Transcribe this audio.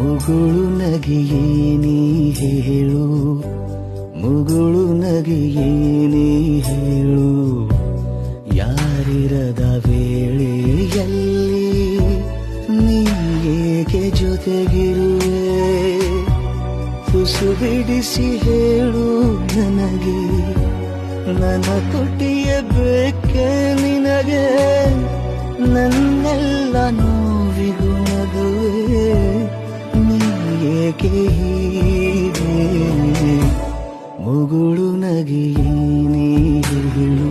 ಮುಗುಳು ನಗಿಯೇ ನೀ ಹೇಳು? ಮುಗುಳು ನಗಿಯೇ ನೀ ಹೇಳು? ಯಾರಿರದ ವೇಳೆಯಲ್ಲಿ ನೀ ಏಕೆ ಜೊತೆಗಿರುವೆ? ತುಸು ಬಿಡಿಸಿ ಹೇಳು ನನಗೆ. ನನ್ನ ಕುಟಿಯ ಬೇಕೆ ನಿನಗೆ? ನನ್ನೆಲ್ಲ ನೋವಿಗೂ ಹೀಗೆ ಮುಗುಳು ನಗೆಯೇ ನೀ ಹೇಳು